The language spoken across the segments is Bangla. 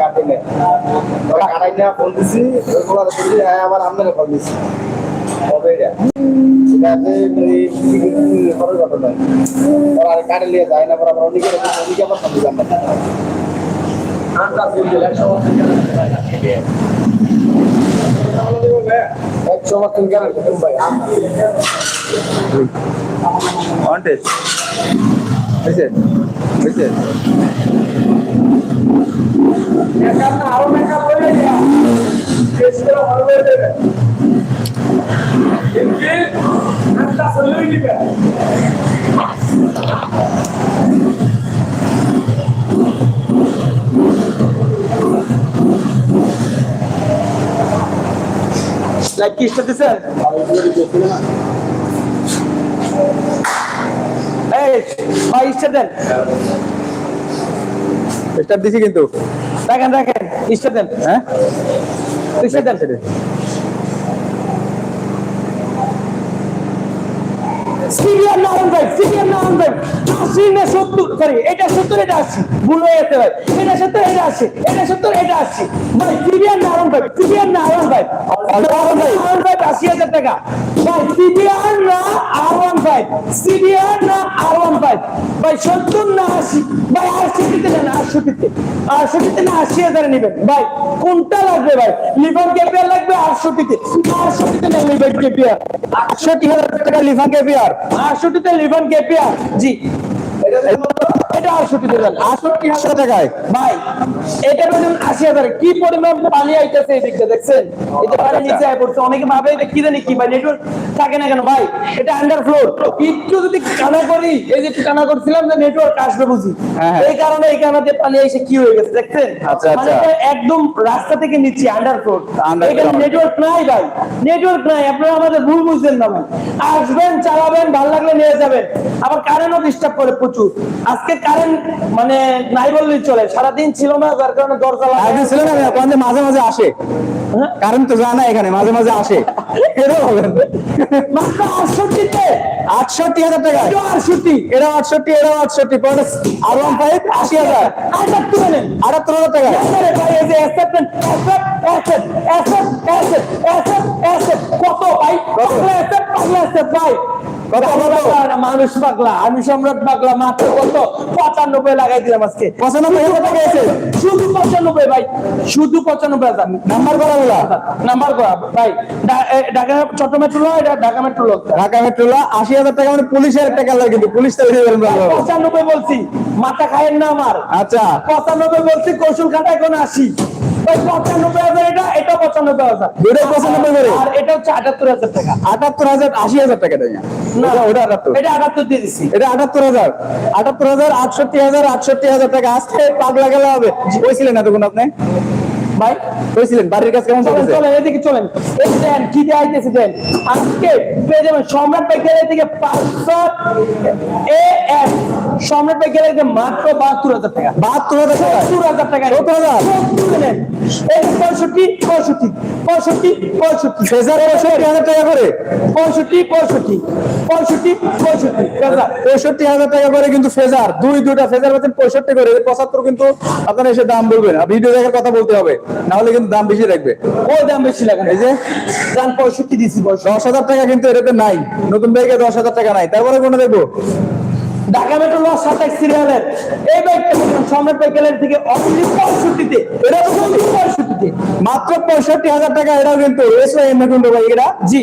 কাটে কাটাই আমার আপনাকে ফোন দিছি। কবে এটা এটাতে খরচ আর কাটে নিয়ে যায় না পর আবার অনেকে অনেকে আবার সমর্থন কেন ভাই অন টেস্ট হয়েছে? হয়েছে? আরও মেকআপ হয়ে যাবে লাইক কি স্টার্ট দিছেন দেন। দিছি কিন্তু। দেন। হ্যাঁ? স্টার্ট দেন। সিরিয়াল নারায়ণ ভাই সিরিয়াল নারায়ণ ভাই আশি না সত্তর সরি এটা সত্তর এটা আশি। ভুল হয়ে যেতে ভাই। এটা সত্তর এটা আশি। এটা সত্তর এটা আশি। ভাই নারায়ণ ভাই আশি হাজার টাকা। ভাই না ফাইভ সিরিয়াল না আর ওয়ান ফাইভ ভাই, সত্তর না আশি? ভাই, আটষট্টিতে নেন আটষট্টিতে। আটষট্টিতে না আশি হাজারে নেবেন। ভাই, কোনটা লাগবে ভাই? লিভার কেপিয়ার লাগবে আটষট্টিতে? আটষট্টিতে নেন লিভার কেপিয়ার? আটষট্টি হাজার টাকা লিভার কেপিয়ার। আটষট্টিতে লিভার কেপিয়ার? জি। এটা আটষট্টিতে দেন আটষট্টি হাজার টাকায়। ভাই, এটা আশি হাজার কি পরিমাণ পানি আইতেছে এই দিকটা দেখছেন? এটা পানি নিচে আয় পড়ছে অনেকে ভাবে এটা কি জানি কি নেটওয়ার্ক থাকে না কেন? ভাই এটা আন্ডার ফ্লোর একটু যদি কানা করি এই যে কানা করছিলাম যে নেটওয়ার্ক আসবে বুঝি। হ্যাঁ, হ্যাঁ। এই কারণে এই কানাতে পানি এসে কি হয়ে গেছে দেখছেন? আচ্ছা, আচ্ছা। একদম রাস্তা থেকে নিচে আন্ডার ফ্লোর এখানে নেটওয়ার্ক নাই ভাই। নেটওয়ার্ক নাই আপনারা আমাদের ভুল বুঝছেন না ভাই। আসবেন চালাবেন ভালো লাগলে নিয়ে যাবেন। আবার কারেন্টও ডিস্টার্ব করে প্রচুর। আজকে কারেন্ট মানে নাই বললেই চলে। সারাদিন ছিল না যার কারণে দরজা আগে ছিল না যে মাঝে মাঝে আসে? কারণ তো জানা এখানে মাঝে মাঝে আসে। এটা বলেন আটষট্টিতে। আটষট্টি হাজার টাকা। আটষট্টি। এটা আটষট্টি এটা আটষট্টি আর ওয়ান ফাইভ আশি হাজার। আটাত্তর নেন আটাত্তর হাজার টাকা। আরে ভাই কত ভাই। মানুষ পাগলা। আমি সম্রাট পাগলা মাত্র কত? পঁচানব্বই লাগাই দিলাম আজকে। পঁচানব্বই হাজার টাকা আছে শুধু পঁচানব্বই ভাই। শুধু পঁচানব্বই হাজার। নাম্বার করা বলা নাম্বার করা ভাই। ঢাকা চট্ট মেট্রো এটা ঢাকা মেট্রো ঢাকা মেট্রো আশি হাজার টাকা মানে পুলিশের টাকা লাগে কিন্তু। পুলিশ তো পঁচানব্বই বলছি মাথা খায়েন না আমার। আচ্ছা। পঁচানব্বই বলছি কৌশল খাতা এখন ওই পঁচানব্বই হাজার এটা এটা পঁচানব্বই হাজার। দুটোই 95 করে? আর এটা হচ্ছে আটাত্তর হাজার টাকা। আটাত্তর হাজার আশি হাজার টাকা না ওটা- ওটা আটাত্তর। এটা আটাত্তর দিয়ে এটা আটাত্তর হাজার। আটাত্তর হাজার আটষট্টি হাজার আটষট্টি হাজার টাকা। আজকে পাগলা গেলে হবে। কইছিলেন এতক্ষণ আপনি? ভাই কইছিলেন বাড়ির কাজ কেমন চলতেছে? চলেন এদিকে চলেন। দেন কি দিয়ে আইতেছে দেন। আজকে পেয়ে যাবেন সম্রাট পাইকারের থেকে পাঁচশো এ এফ সম্রাট পাইকারের থেকে মাত্র বাহাত্তর হাজার টাকা। বাহাত্তর হাজার টাকা? সত্তর হাজার টাকা। সত্তর হাজার? পঁয়ষট্টি পঁয়ষট্টি পঁয়ষট্টি পঁয়ষট্টি। ফেজার পঁয়ষট্টি হাজার টাকা করে? পঁয়ষট্টি পঁয়ষট্টি পঁয়ষট্টি পঁয়ষট্টি। পঁয়ষট্টি হাজার টাকা করে কিন্তু ফেজার। দুই দুটা ফেজার পাচ্ছেন পঁয়ষট্টি করে। পঁচাত্তর কিন্তু আপনারা এসে দাম বলবেন। ভিডিও দেখার কথা বলতে হবে। নাহলে কিন্তু দাম বেশি রাখবে। ওই দাম বেশি লাগে এই যে দাম পঁয়ষট্টি দিচ্ছি দশ হাজার টাকা কিন্তু এটাতে নাই। নতুন বাইকে দশ হাজার টাকা নাই। তারপরে কোনো দেখব? ঢাকা মেট্রো লস সাতাশ সিরিয়ালের এই বাইকটা দেখুন সম্রাট বাইকেলের থেকে অনলি পঁয়ষট্টিতে এটা তো অনলি পঁয়ষট্টিতে। মাত্র পঁয়ষট্টি হাজার টাকা এটাও কিন্তু এম এটা জি।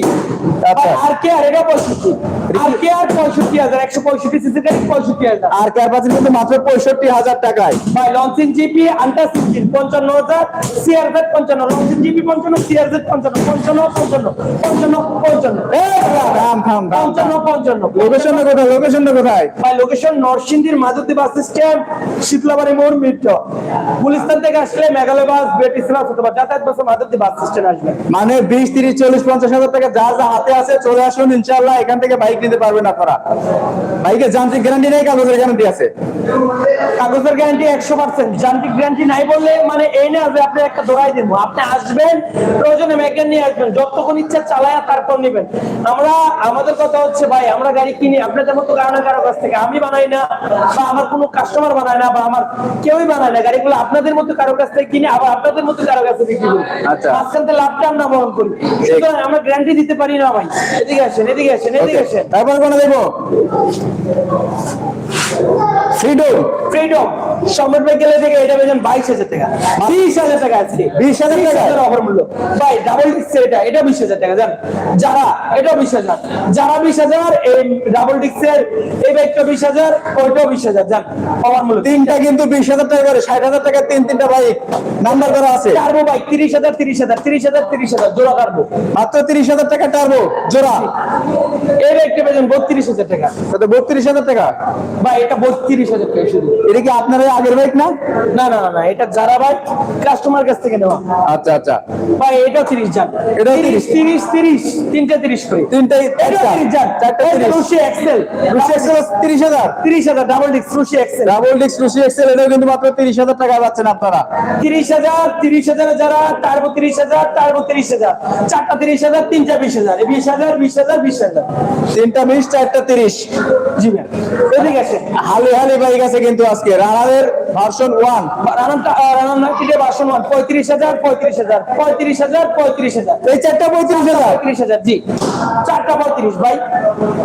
আচ্ছা। আর কে আর? এটা পঁয়ষট্টি। আর কে আর পঁয়ষট্টি হাজার? একশো পঁয়ষট্টি সিসি গাড়ি পঁয়ষট্টি হাজার? আর ক্যার পাচ্ছেন কিন্তু মাত্র পঁয়ষট্টি হাজার টাকায়। ভাই লঞ্চিং জিপি আন্টার সিক্সটিন পঞ্চান্ন হাজার পঞ্চান্ন লঞ্চিং জিপি পঞ্চান্ন পঞ্চান্ন পঞ্চান্ন পঞ্চান্ন পঞ্চান্ন পঞ্চান্ন। পঞ্চান্ন পঞ্চান্ন। লোকেশনটা কোথায়? লোকেশনটা কোথায়? ভাই লোকেশন নরসিংদীর মাধুতি বাস স্ট্যান্ড শীতলাবাড়ি মোড় মিট্র গুলিস্তান থেকে আসলে মেঘালয় বাস বেটিসলা বাস অথবা যাতায়াত বাসের মাধ্যমে বাস স্ট্যান্ড আসবেন মানে বিশ তিরিশ চল্লিশ পঞ্চাশ হাজার টাকা যা যা হাতে আছে চলে আসুন ইনশাল্লাহ এখান থেকে বাইক নিতে পারবেন আপনারা। বাইকের যান্ত্রিক গ্যারান্টি নেই কাগজের গ্যারান্টি আছে। কাগজের গ্যারান্টি একশো পার্সেন্ট যান্ত্রিক গ্যারান্টি নাই বললে মানে এই না যে আপনি একটা দৌড়াই দিব। আপনি আসবেন প্রয়োজনে মেকান নিয়ে আসবেন যতক্ষণ ইচ্ছা চালায়া তারপর নিবেন। আমরা আমাদের কথা হচ্ছে ভাই আমরা গাড়ি কিনি আপনাদের মতো কারণে কারও কাছ থেকে আমি বানাই না বা আমার কোনো কাস্টমার বানায় না বা আমার কেউই বানায় না গাড়িগুলো আপনাদের মতো কারও কাছ থেকে কিনে আবার আপনাদের মতো কারও কাছে বিক্রি করি আচ্ছা। মাঝখান থেকে লাভটা আমরা বহন করি। সুতরাং আমরা গ্যারান্টি দিতে পারি না ভাই। এদিকে আসেন এদিকে আসেন এদিকে আসেন। তারপরে কোনো দেখব ফ্রিডম ফ্রিডম সম্রাট ভাই গেলে থেকে এটা পেয়েছেন বাইশ হাজার টাকা। বিশ হাজার টাকা আছে। 20,000 টাকা? অফার মূল্য। ভাই ডাবল ডিক্স এটা এটা বিশ হাজার টাকা জান? যারা এটা বিশ হাজার। যারা বিশ হাজার এই ডাবল ডিক্সের এই বাইকটা বিশ হাজার ওইটাও বিশ হাজার জান? অফার মূল্য। তিনটা কিন্তু বিশ হাজার টাকা করে ষাট হাজার টাকা তিন তিনটা বাইক নাম্বার করা আছে। টার্বো বাইক তিরিশ হাজার তিরিশ হাজার তিরিশ হাজার তিরিশ হাজার জোড়া টার্বো মাত্র তিরিশ হাজার টাকা টার্বো জোড়া। এই বাইকটা পেয়েছেন বত্রিশ হাজার টাকা। বত্রিশ হাজার টাকা। ভাই এটা বত্রিশ হাজার টাকা শুধু। এটা কি আপনার আগের বাইক না? না না না এটা যারা বাইক কাস্টমার কাছ থেকে নেওয়া। আচ্ছা আচ্ছা। ভাই এটা তিরিশ যান এটাও তিরিশ তিরিশ। তিরিশ তিনটা তিরিশ করে। তিনটাই তিরিশ যান চারটা রুশি এক্সেল রুশি এক্সেল তিরিশ হাজার। তিরিশ হাজার ডাবল ডিস্ক রুশি এক্সেল ডাবল রুশি এক্সেল এটাও কিন্তু মাত্র তিরিশ হাজার টাকা পাচ্ছেন আপনারা। তিরিশ হাজার তিরিশ হাজার যারা তিরিশ হাজার টার্বো তিরিশ হাজার। চারটা তিরিশ হাজার তিনটা বিশ হাজার। বিশ হাজার বিশ হাজার বিশ হাজার। তিনটা বিশ চারটা তিরিশ। জি ম্যাম এদিকে আছে হালি হালি বাইক আছে কিন্তু আজকে। রানারের version one Runner ninety version one পঁয়ত্রিশ হাজার পঁয়ত্রিশ হাজার পঁয়ত্রিশ হাজার পঁয়ত্রিশ হাজার। এই চারটা পঁয়ত্রিশ হাজার? পঁয়ত্রিশ হাজার জি। পঁয়ত্রিশ ভাই।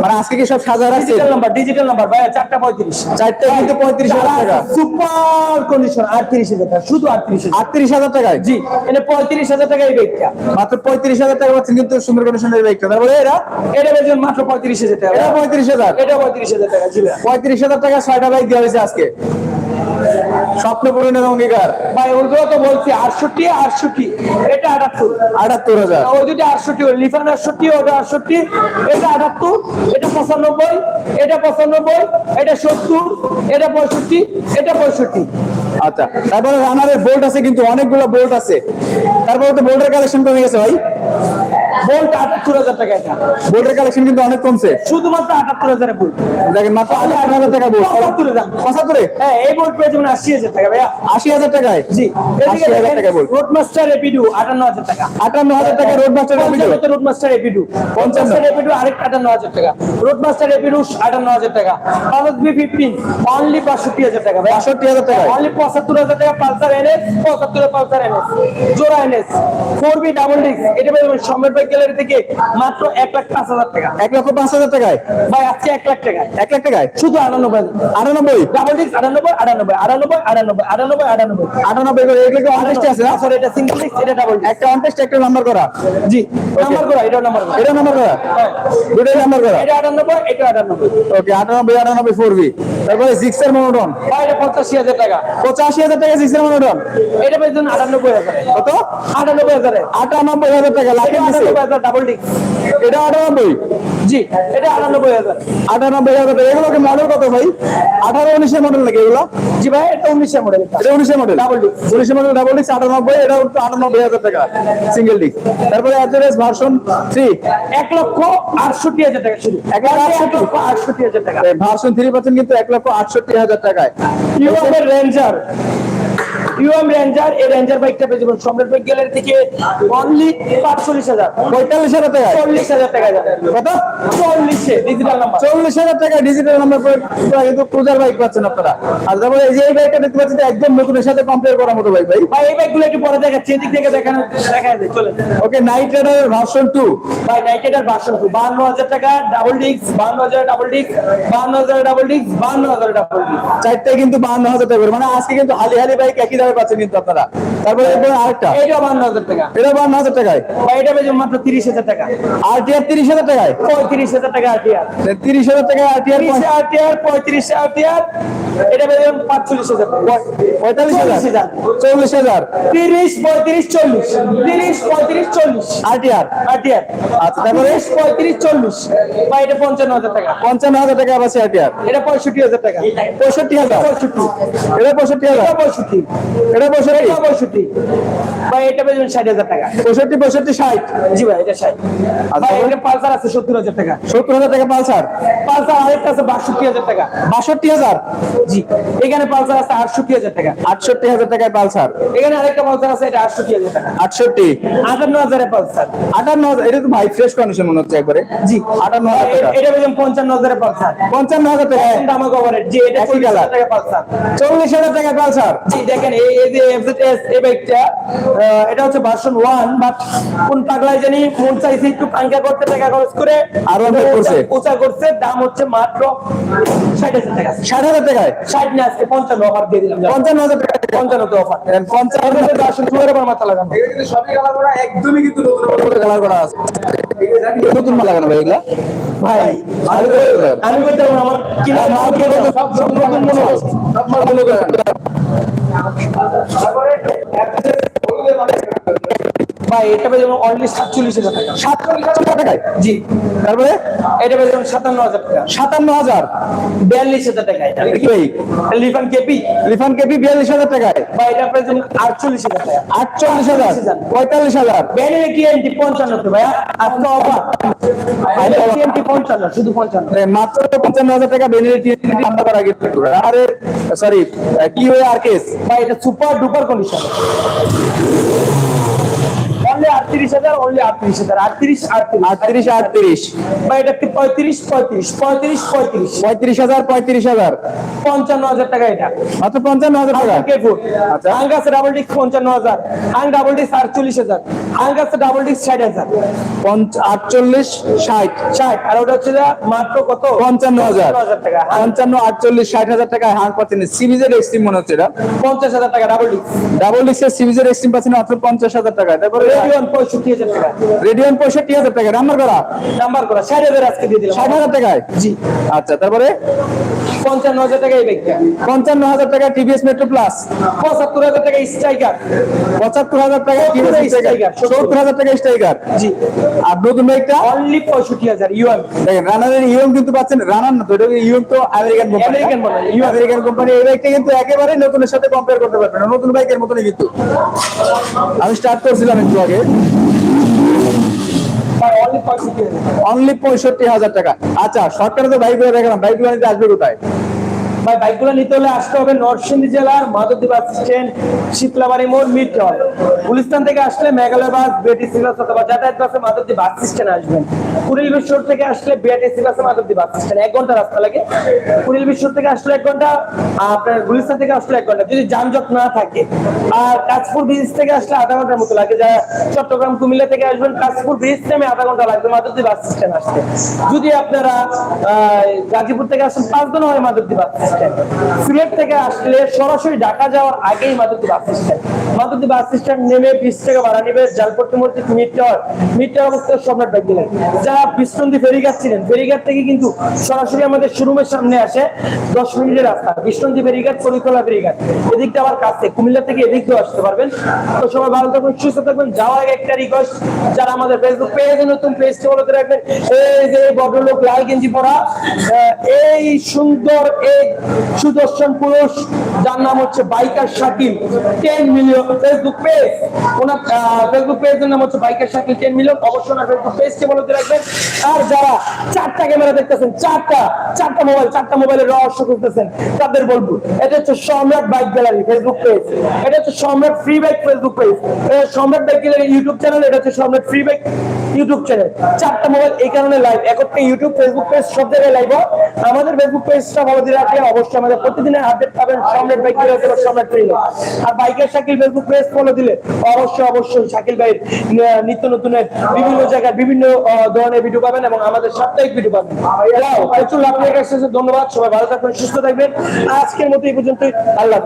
মানে আজকে কি সব সাজা রাখছে ডিজিটাল নাম্বার ডিজিটাল নাম্বার ভাই চারটা পঁয়ত্রিশ। চারটা কিন্তু পঁয়ত্রিশ হাজার টাকা। সুপার কন্ডিশন আটত্রিশ হাজার টাকা শুধু আটত্রিশ আটত্রিশ হাজার টাকায়? জি এনে পঁয়ত্রিশ হাজার টাকা এই বাইকটা মাত্র পঁয়ত্রিশ হাজার টাকা পাচ্ছেন কিন্তু সুন্দর কন্ডিশনের বাইকটা তারপরে এরা? এটা বেজন মাত্র পঁয়ত্রিশ হাজার টাকা। এটা পঁয়ত্রিশ হাজার। এটা পঁয়ত্রিশ হাজার টাকা জি পঁয়ত্রিশ হাজার টাকা ছয়টা বাইক দেওয়া হয়েছে আজকে। স্বপ্ন পূরণের অঙ্গীকার? ভাই ওগুলো তো বলছি আটষট্টি আটষট্টি। এটা আটাত্তর। আটাত্তর হাজার। ওই দুটো আটষট্টি লিফান আটষট্টি ওটা আটষট্টি এটা আটাত্তর এটা পঁচানব্বই এটা পঁচানব্বই এটা সত্তর এটা পঁয়ষট্টি এটা পঁয়ষট্টি। আচ্ছা তারপরে রানারের বোল্ট আছে কিন্তু অনেকগুলো বোল্ট আছে। তারপরে তো বোল্টের কালেকশন কমে গেছে ভাই। বলটা আটাত্তর হাজার টাকা এটা। বোল্টের কালেকশন কিন্তু অনেক কমছে। শুধুমাত্র আটাত্তর হাজারে বল দেখেন মাত্র আট হাজার টাকা বোল্ট। পঁচাত্তরে দাম পঁচাত্তরে? হ্যাঁ এই বোর্ড পেয়ে যাবেন আশি হাজার টাকা ভাইয়া। আশি হাজার টাকায়? জি। আশি হাজার টাকা বোল্ট। রোড মাস্টার এপিডু আটান্ন হাজার টাকা। আটান্ন হাজার টাকা রোড মাস্টার পঞ্চান্নতে রোড মাস্টার এপিডু পঞ্চান্ন। এপিডু আরেকটা আটান্ন হাজার টাকা। রোড মাস্টার এপিডু আটান্ন হাজার টাকা। পালস বি ফিফটিন অনলি বাষট্টি হাজার টাকা ভাই বাষট্টি হাজার টাকায়? অনলি পঁচাত্তর হাজার টাকা পালসার এনএস পঁচাত্তর পালসার এনএস জোড়া NS four B double disc এটা যাবেন সম্রাট ভাই গ্যালারি থেকে মাত্র এক লাখ পাঁচ হাজার টাকা। এক লক্ষ পাঁচ হাজার টাকায়? ভাই আজকে এক লাখ টাকা এক লাখ টাকায়? শুধু আটানব্বই আটানব্বই? ডাবল ডিস্ক আটানব্বই আটানব্বই আটানব্বই আটানব্বই আটানব্বই আটানব্বই। আটানব্বই করে এগুলো অনটেস্ট আছে? না সরি এটা সিঙ্গেল ডিস্ক এটা ডাবল একটা অনটেস্ট একটা নাম্বার করা। জি নাম্বার করা এটা নাম্বার করা। এটা নাম্বার করা? হ্যাঁ। দুটোই নাম্বার করা? এটা আটানব্বই এটা আটানব্বই। ওকে আটানব্বই আটানব্বই ফোর বি তারপরে সিক্সের মনোটন এটা পঁচাশি হাজার টাকা। পঁচাশি হাজার টাকা সিক্সের মনোটন এটা পেয়েছেন আটানব্বই হাজারে। কত? আটানব্বই হাজারে। আটানব্বই হাজার টাকা লাখে এটা আটানব্বই হাজার ডাবল ডিস্ক এটা আটানব্বই? জি এটা আটানব্বই হাজার। আটানব্বই হাজার টাকা। এগুলোকে মডেল কত ভাই? আঠারো উনিশের মডেল নাকি এগুলো? জি ভাই এটা উনিশের মডেল এটা উনিশের মডেল ডাবল ডিস্ক উনিশের মডেল ডাবল ডিস্ক আটানব্বই এটা আটানব্বই হাজার টাকা সিঙ্গেল তারপরে ভার্সন থ্রি এক লক্ষ আটষট্টি হাজার টাকা শুধু। এক লাখ এক আটষট্টি? লক্ষ আটষট্টি হাজার টাকা। ভার্সন থ্রি পাচ্ছেন কিন্তু এক লক্ষ আটষট্টি হাজার টাকায়। রেঞ্জার ইউএম রেঞ্জার এই রেঞ্জার বাইকটা পেয়ে যাবেন সম্রাট বাইক গ্যালারি থেকে অনলি পাঁচচল্লিশ হাজার। পঁয়তাল্লিশ হাজার টাকায়? চল্লিশ হাজার টাকা কত? চল্লিশে ডিজিটাল নাম্বার চল্লিশ হাজার টাকা ডিজিটাল নাম্বার কিন্তু ক্রুজার বাইক পাচ্ছেন আপনারা। আর তারপরে এই যে এই বাইকটা দেখতে পাচ্ছেন একদম নতুনের সাথে কম্পেয়ার করার মতো বাইক ভাই। ভাই এই বাইকগুলো একটু পরে দেখাচ্ছি এদিক থেকে দেখানো দেখা যায় চলেন okay Knight Rider version two ভাই নাইটেডার ভার্সন টু বান্ন হাজার টাকা ডাবল ডিস্ক বান্ন হাজার ডাবল ডিস্ক বান্ন হাজার ডাবল ডিস্ক বান্ন হাজার ডাবল ডিস্ক চারটায় কিন্তু বাহান্ন হাজার টাকা। মানে আজকে কিন্তু হালি হালি বাইক একই দামে পাচ্ছেন কিন্তু আপনারা। তারপরে আরেকটা। এইটা বান্ন হাজার টাকা। এটা বাহান্ন হাজার টাকায়? ভাই এটা যাবেন মাত্র তিরিশ হাজার টাকা। আর টিআর তিরিশ হাজার টাকায়? পঁয়ত্রিশ হাজার টাকা আরটিআর তিরিশ হাজার টাকায় আর টিআর তিরিশে আরটিআর পঁয়ত্রিশে আরটিআর এটা পেয়ে পাঁচচল্লিশ হাজার। পঁয়তাল্লিশ হাজার? চল্লিশ হাজার। তিরিশ পঁয়ত্রিশ চল্লিশ। তিরিশ পঁয়ত্রিশ চল্লিশ। আরটিআর আটিয়ার আচ্ছা তারপরে? পঁয়ত্রিশ চল্লিশ। বা এটা পঞ্চান্ন হাজার টাকা। পঞ্চান্ন হাজার টাকা আছে আরটিআর এটা পঁয়ষট্টি হাজার টাকা। পঁয়ষট্টি হাজার। পঁয়ষট্টি। এটা পঁয়ষট্টি হাজার। পঁয়ষট্টি। এটা পঁয়ষট্টি। পঁয়ষট্টি। বা এটা পেয়ে ষাট হাজার টাকা। পঁয়ষট্টি পঁয়ষট্টি ষাট। জি ভাই এটা ষাট। আচ্ছা। ভাই এটা পালসার আছে সত্তর হাজার টাকা। সত্তর হাজার টাকা পালসার? পালসার আরেকটা আছে বাষট্টি হাজার টাকা। বাষট্টি হাজার? জি এখানে পালসার আছে আটষট্টি হাজার টাকা। আটষট্টি হাজার টাকায় পালসার। এখানে আরেকটা পালসার আছে এটা আটষট্টি হাজার টাকা। আটষট্টি? আটান্ন হাজারে পালসার। আটান্ন হাজার এটা তো ভাই ফ্রেশ কন্ডিশন মনে হচ্ছে একবারে। জি। আটান্ন হাজার টাকা। এটা পেলাম পঞ্চান্ন হাজারে পালসার। পঞ্চান্ন হাজার টাকা। দামা কভারের জি এটা চল্লিশ হাজার। টাকা পালসার। চল্লিশ হাজার টাকা পালসার। জি দেখেন এই এই যে এফজেডএস এই বাইকটা এটা হচ্ছে ভার্সন ওয়ান বাট কোন পাগলাই জানি মন চাইছে একটু পাঙ্কা করতে টাকা খরচ করে। আরও অনেক করছে। উঁচা করছে দাম হচ্ছে মাত্র ষাট হাজার টাকা। ষাট হাজার টাকায়? ষাট না আজকে পঞ্চান্ন অফার দিয়ে দিলাম পঞ্চান্ন হাজার টাকা পঞ্চান্ন তো অফার পঞ্চান্ন হাজার ভার্সন টু এর উপর মাথা লাগানো। একদমই কিন্তু নতুন কালার করা। আছে। নতুন মাল লাগানো ভাই এগুলা? ভাই আমি বলতে আমার কিনা মাল কিনা সব সব নতুন মনে হচ্ছে সব মালগুলো করে। করে ভাই এটা পেয়ে যাবেন অনলি সাতচল্লিশ হাজার টাকা। সাতচল্লিশ হাজার টাকায় জি। তারপরে? এটা পেয়ে যাবেন সাতান্ন হাজার টাকা। সাতান্ন হাজার? বিয়াল্লিশ হাজার টাকা এটা। কি? ভাই লিফান কেপি? রিফান কেপি বিয়াল্লিশ হাজার টাকায়? বা এটা পেয়ে যাবেন আটচল্লিশ হাজার টাকা। আটচল্লিশ হাজার? পঁয়তাল্লিশ হাজার? ব্যানের টিএমটি পঞ্চান্ন ভাইয়া। আজকে অফার। টিএমটি পঞ্চান্ন শুধু পঞ্চান্ন। মাত্র পঞ্চান্ন হাজার টাকা বেনিফিট ঠান্ডা করা গেছে আরে সরি কি হয়ে আর কেস ভাই এটা সুপার ডুপার কন্ডিশন অনলি আটত্রিশ হাজার অনলি আটত্রিশ হাজার। আটত্রিশ আটত্রিশ। আটত্রিশ আটত্রিশ। বা এটা পঁয়ত্রিশ পঁয়ত্রিশ? পঁয়ত্রিশ পঁয়ত্রিশ। পঁয়ত্রিশ হাজার পঁয়ত্রিশ হাজার। পঞ্চান্ন হাজার টাকা এটা। মাত্র পঞ্চান্ন হাজার টাকা? কে ফুট আচ্ছা। আঙ্গাস ডাবল ডিস্ক পঞ্চান্ন হাজার। আং ডাবল ডিস্ক আটচল্লিশ হাজার। ডাবল ডিস্ক ষাট হাজার। আটচল্লিশ ষাট। ষাট। আর ওটা হচ্ছে মাত্র কত? পঞ্চান্ন হাজার। টাকা। পঞ্চান্ন আটচল্লিশ ষাট হাজার টাকা হান্ড পাচ্ছেন সিরিজের এক্সট্রিম মনে হচ্ছে এটা। পঞ্চাশ হাজার টাকা ডাবল ডিস্ক ডাবল ডিস্কের সিরিজের এক্সট্রিম পাচ্ছেন মাত্র পঞ্চাশ হাজার টাকা। তারপরে রেডিয়ন পঁয়ষট্টি হাজার টাকা। রেডিয়ন পঁয়ষট্টি হাজার টাকা নাম্বার করা? নাম্বার করা ষাট হাজার আজকে দিয়ে দিলাম। ষাট হাজার টাকায়? জি। আচ্ছা তারপরে? পঞ্চান্ন হাজার টাকা এই ব্যাগটা পঞ্চান্ন হাজার টাকা টিভিএস মেট্রো প্লাস পঁচাত্তর হাজার টাকা স্ট্রাইকার পঁচাত্তর হাজার টাকা সত্তর সত্তর। হাজার টাকা স্ট্রাইকার জি। আর নতুন বাইকটা অনলি পঁয়ষট্টি হাজার ইউএম দেখেন রানারের ইউএম কিন্তু পাচ্ছেন রানার না তো এটা ইউএম তো American company American model, American company এই বাইকটা কিন্তু একেবারে নতুনের সাথে কম্পেয়ার করতে পারবেন নতুন বাইকের মতনই কিন্তু। আমি স্টার্ট করছিলাম একটু আগে। অনলি পঁয়ষট্টি হাজার টাকা। আচ্ছা সরকারে তো বাইকগুলো দেখলাম। বাইকগুলো নিতে আসবে কোথায়? ভাই বাইকগুলো নিতে হলে আসতে হবে নরসিংদী জেলার মাধবদীপ বাস স্ট্যান্ড শীতলাবাড়ি মোড় মিড টাউন গুলিস্তান থেকে আসলে মেঘালয় বাস বিআরটিসি বাস অথবা যাতায়াত বাসে মাধবদী বাস স্ট্যান্ড আসবেন। কুড়িল বিশ্বর থেকে আসলে বিআরটিসি বাসে মাধবদী বাস স্ট্যান্ড এক ঘণ্টা রাস্তা লাগে। কুড়িল বিশ্বর থেকে আসলে এক ঘণ্টা আপনার গুলিস্তান থেকে আসলে এক ঘণ্টা, যদি যানজট না থাকে। আর কাজপুর ব্রিজ থেকে আসলে আধা ঘণ্টার মতো লাগে। যা চট্টগ্রাম, কুমিল্লা থেকে আসবেন কাজপুর ব্রিজ নেমে আধা ঘণ্টা লাগবে মাধবদী বাস স্ট্যান্ড আসতে। যদি আপনারা গাজীপুর থেকে আসেন, পাঁচ দিন হয় মাধবদী বাস স্ট্যান্ড সিলেট থেকে আসলে সরাসরি ঢাকা যাওয়ার আগেই Madhabdi bus stand Madhabdi bus stand নেমে বিশ টাকা ভাড়া নেবে, জালপট্টি মিড টাওয়ার। মিড অবস্থা সম্রাট ব্যাগ দিলেন যারা বিষ্ণন্দী ফেরিঘাট ছিলেন ফেরিঘাট থেকে কিন্তু সরাসরি আমাদের শোরুমের সামনে আসে দশ মিনিটের রাস্তা। বিষ্ণন্দী ফেরিঘাট করিতলা ফেরিঘাট এদিকটা আবার কাছে, কুমিল্লা থেকে এদিক দিয়েও আসতে পারবেন। তো সবাই ভালো থাকবেন, সুস্থ থাকবেন। যাওয়ার আগে একটা রিকোয়েস্ট যারা আমাদের ফেসবুক পেজে নতুন পেজটি ফলো করে রাখবেন। এই যে ভদ্রলোক লাল গেঞ্জি পরা এই সুন্দর এই সুদর্শন পুরুষ, যার নাম হচ্ছে biker Shakil. Ten million Facebook page ওনার ফেসবুক পেজের নাম হচ্ছে বাইকার টেন মিলিয়ন অবশ্যই ফেসবুক পেজকে রাখবেন। আর যারা চারটা ক্যামেরা দেখতেছেন, চারটা চারটা মোবাইল চারটা মোবাইলের রহস্য খুঁজতেছেন, তাদের বলব, এটা হচ্ছে সম্রাট বাইক গ্যালারি ফেসবুক পেজ এটা হচ্ছে Samrat free bike Facebook page Samrat bike gallery YouTube channel এটা হচ্ছে Samrat free bike YouTube channel চারটা মোবাইল এই কারণে লাইভ একত্রে ইউটিউব ফেসবুক পেজ সব জায়গায় লাইভ আমাদের ফেসবুক পেজটা ভালো দিয়ে রাখলে অবশ্যই আমাদের প্রতিদিনের আপডেট পাবেন সম্রাট বাইক সম্রাট ফ্রি আর বাইকের শাকিল ফেসবুক পেজ ফলো দিলে অবশ্যই অবশ্যই শাকিল ভাইয়ের নিত্য নতুনের বিভিন্ন জায়গায় বিভিন্ন ধরনের ভিডিও পাবেন এবং আমাদের সাপ্তাহিক ভিডিও পাবেন। প্রচুর আপনার কাছে ধন্যবাদ। সবাই ভালো থাকবেন, সুস্থ থাকবেন। আজকের মতো এই পর্যন্তই। আল্লাহ